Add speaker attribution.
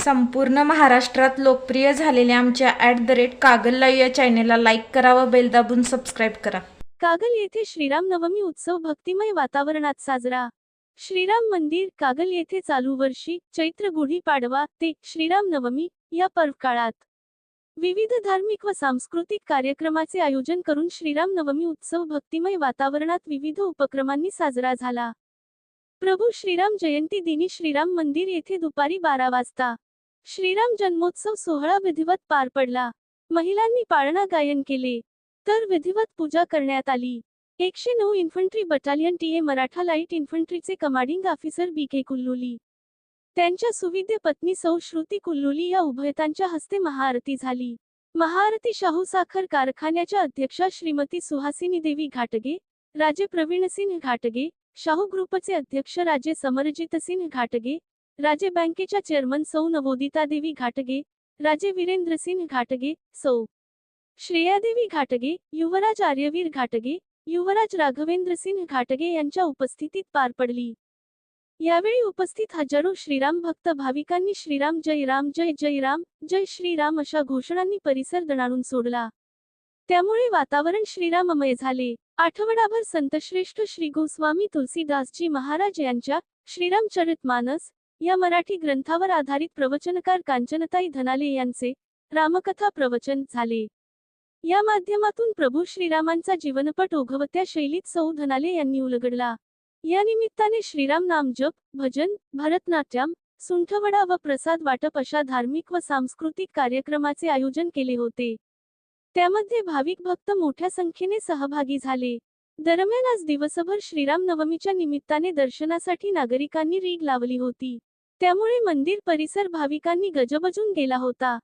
Speaker 1: संपूर्ण महाराष्ट्रात लोकप्रिय झालेल्या आमच्या at the rate Kagal live या चॅनेलला लाईक करा व बेल दाबून सबस्क्राईब करा.
Speaker 2: कागल येथे श्रीराम नवमी उत्सव भक्तिमय वातावरणात साजरा. श्रीराम मंदिर कागल येथे चालू वर्षी चैत्र गुढी पाडवा ते श्रीराम नवमी या पर्व काळात विविध धार्मिक व सांस्कृतिक कार्यक्रमाचे आयोजन करून श्रीराम नवमी उत्सव भक्तिमय वातावरणात विविध उपक्रमांनी साजरा झाला. प्रभू श्रीराम जयंती दिनी श्रीराम मंदिर येथे दुपारी बारा वाजता. श्रीराम जन्मोत्सव सोहळा विधिवत पार पडला. महिलांनी पाळणा गायन केले. तर विधिवत पूजा करण्यात आली. एकशे नऊ infantry battalion T A Maratha light इन्फंट्रीचे commanding officer B K Kulluli. त्यांच्या सुविद्य पत्नी सौ श्रुती कुल्लुली या उभयतांच्या हस्ते महाआरती झाली. महाआरती शाहू साखर कारखान्याच्या अध्यक्षा श्रीमती सुहासिनी देवी घाटगे राजे प्रवीणसिंह घाटगे शाहू ग्रुपचे अध्यक्ष राजे समरजितसिंह घाटगे राजे बँकेच्या चेअरमन सौ नवोदिता देवी घाटगे राजे वीरेंद्रसिंह घाटगे सौ. श्रेयादेवी घाटगे युवराज आर्यवीर घाटगे युवराज राघवेंद्र सिंह घाटगे यांच्या उपस्थितीत पार पडली. यावेळी उपस्थित हजारो श्रीराम भक्त भाविकांनी श्रीराम जय राम जय जय राम जय श्रीराम अशा घोषणांनी परिसर दणाणून सोडला. त्यामुळे वातावरण श्रीराममय झाले. आठवडाभर संतश्रेष्ठ श्री गोस्वामी तुलसीदासजी महाराज यांच्या श्रीरामचरित मानस या मराठी ग्रंथावर आधारित प्रवचनकार कांचनताई धनाले यांचे रामकथा प्रवचन झाले. या माध्यमातून प्रभू श्रीरामांचा जीवनपट ओघवत्या शैलीत सौ धनाले यांनी उलगडला. या निमित्ताने श्रीराम नाम जप भजन भरतनाट्यम सुंठवडा व प्रसाद वाटप अशा धार्मिक व सांस्कृतिक कार्यक्रमाचे आयोजन केले होते. त्यामध्ये भाविक भक्त मोठ्या संख्येने सहभागी झाले. दरम्यान आज दिवसभर श्रीराम नवमीच्या निमित्ताने दर्शनासाठी नागरिकांनी रीग लावली होती. त्यामुळे मंदिर परिसर भाविकांनी गजबजून गेला होता.